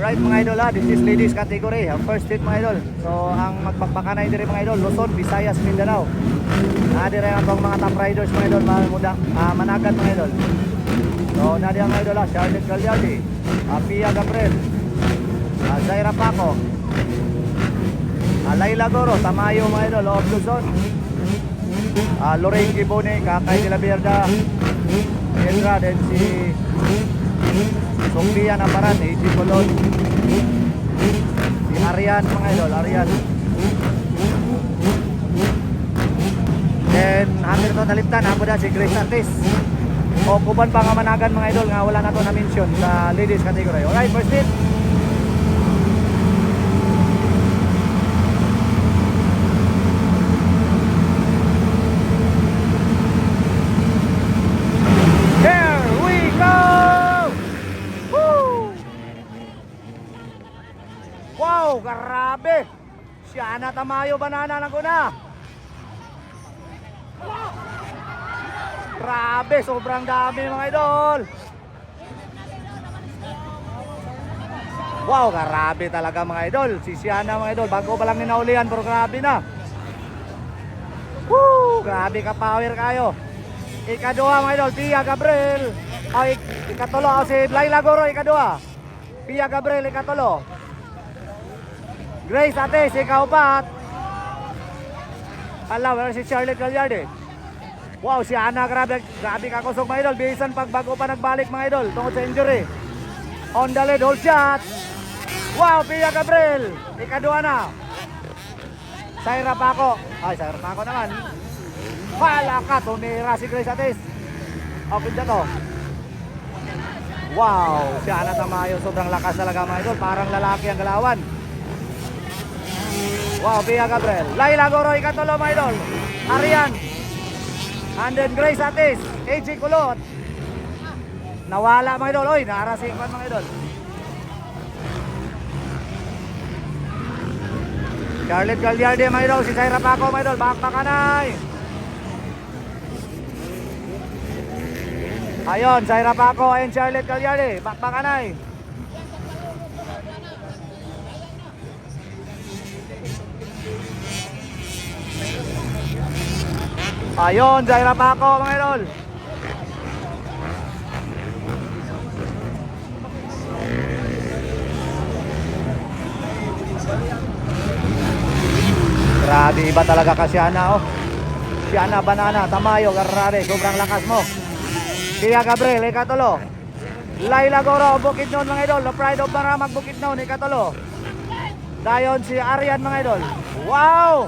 Alright mga idol ha, this is ladies category, ang first hit mga idol. So ang magpagpakanay diri mga idol, Luzon, Visayas, Mindanao. Na diri ang atong mga top riders mga idol, mga muda, ah, managat mga idol. So na di ang mga idol ha, Charlotte Gagliardi, ah, Pia Gabriel, ah, Zaira Paco, ah, Laila Goro, Tamayo mga idol, of Luzon. Ah, Lorraine Gibone, Kakay de la Vierda, Edra, then si Sofia Naparan, AJ Colon. Si Arian mga idol, Arian. Then Hamilton Naliptan, ako na si Grace Artis. O kuban pa nga managan mga idol nga wala na to na mention sa ladies category. Alright, first hit. Wow, grabe! Siya na tamayo banana na ko na. Grabe, sobrang dami mga idol. Wow, grabe talaga mga idol. Si Siana mga idol, bago pa lang ninaulihan pero grabe na. Woo, grabe ka power kayo. Ikaduha mga idol, Pia Gabriel. Ik ikatulo, si Laila Goro, ikaduha. Pia Gabriel, ikatulo. Grace Ates, ikaw pat. Ala, wala si Charlotte Gagliardi. Wow, si Ana, grabe, grabe ka kusog mga idol. Bisan pag bago pa nagbalik mga idol, tungkol sa injury. On the lead, hold shot. Wow, Pia Gabriel. Ikaduha na. Saira Paco. Ay, Saira Paco naman. Wala ka, tumira si Grace Atis. Okay dyan to. Wow, si Ana Tamayo, sobrang lakas talaga mga idol. Parang lalaki ang galawan. Wow, Pia Gabriel. Laila Goro, ikatulo mga idol. Arian. And then Grace Atis. AJ Kulot. Nawala mga idol. Oy, naarasing mga idol. Charlotte Gagliardi mga idol. Si Zaira Paco mga idol. Bakbakanay. Ayon, Zaira Paco and Charlotte Gagliardi. Bakbakanay. Ayon, Zaira Paco mga idol. Grabe, iba talaga ka si Ana, oh. Si Ana, banana, tamayo, grabe, sobrang lakas mo. Pia Gabriel, ikatulo. Laila Goro, Bukidnon mga idol. The Pride of Maramag, Bukidnon, ikatulo. Dayon si Arian mga idol. Wow!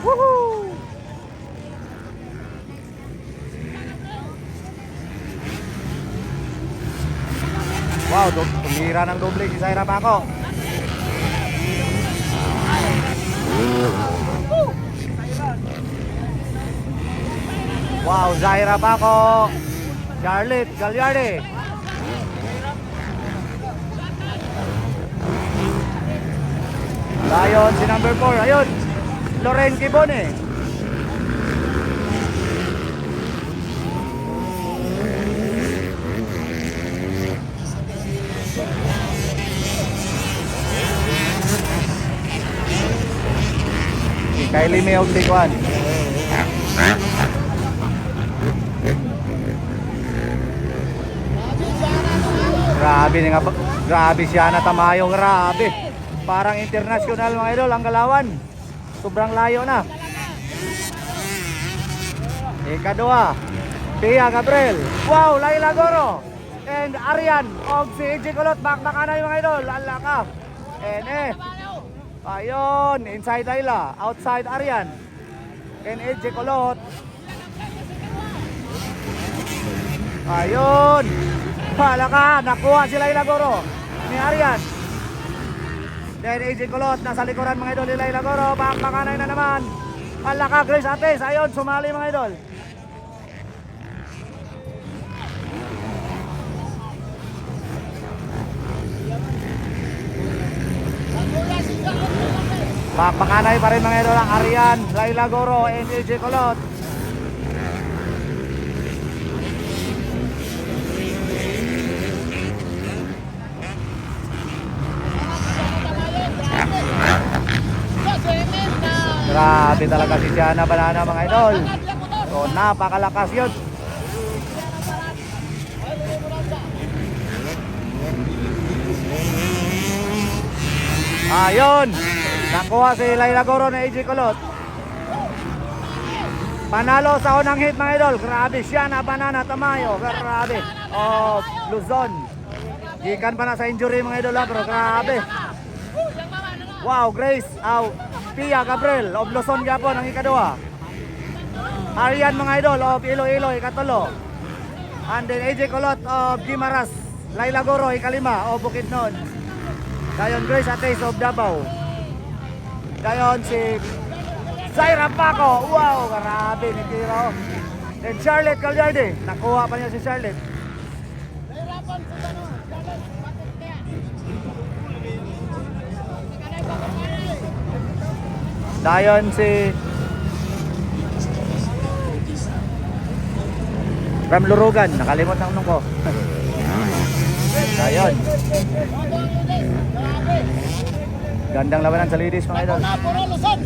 Woohoo! Wow, dum tumira ng doble si Zaira Paco. Wow, Zaira Paco. Charlotte Gagliardi. Dayon si number 4. Ayun. Loren Kibone. Kylie May og Tiguan. Grabe nga Grabe siya na tamayo, grabe. Parang international mga idol ang galawan. Sobrang layo na. Ikadua. Pia Gabriel. Wow, Laila Goro. And Arian. Og si AJ Kulot. Bakbaka na yung mga idol. Ala ka. And eh. Ayun. Inside Laila. Outside Arian. And AJ Kulot. Ayun. Hala ka. Nakuha si Laila Goro. Ni Arian. Then AJ Kulot. Nasa likuran mga idol ni Laila Goro. Bakbaka na na naman. Hala ka. Grace Ates. Ayun. Sumali mga idol. Papakanay pa rin mga idol ang Arian, Laila Goro, NLJ Colot. Grabe talaga si Tiana Banana mga idol. So napakalakas yun. Ayun! Nakuha si Laila Goro na AJ Kulot. Panalo sa unang hit mga idol. Grabe siya na banana tamayo. Grabe. Oh, Luzon. Gikan pa na sa injury mga idol pero grabe. Wow, Grace. Aw, Pia Gabriel of Luzon gyapon ang ikaduha. Arian mga idol of Iloilo ikatulo. And then AJ Colot of Gimaras. Laila Goro ikalima of Bukidnon. Dayon Grace Ates of Davao. Dayon si Zaira Paco. Wow, grabe ni Tiro. Then Charlotte Calyarde. Nakuha pa niya si Charlotte. Dayon si Ram Lurugan. Nakalimot ang nung ko. Dayon. Gandang labanan sa ladies mga idol. Luzon.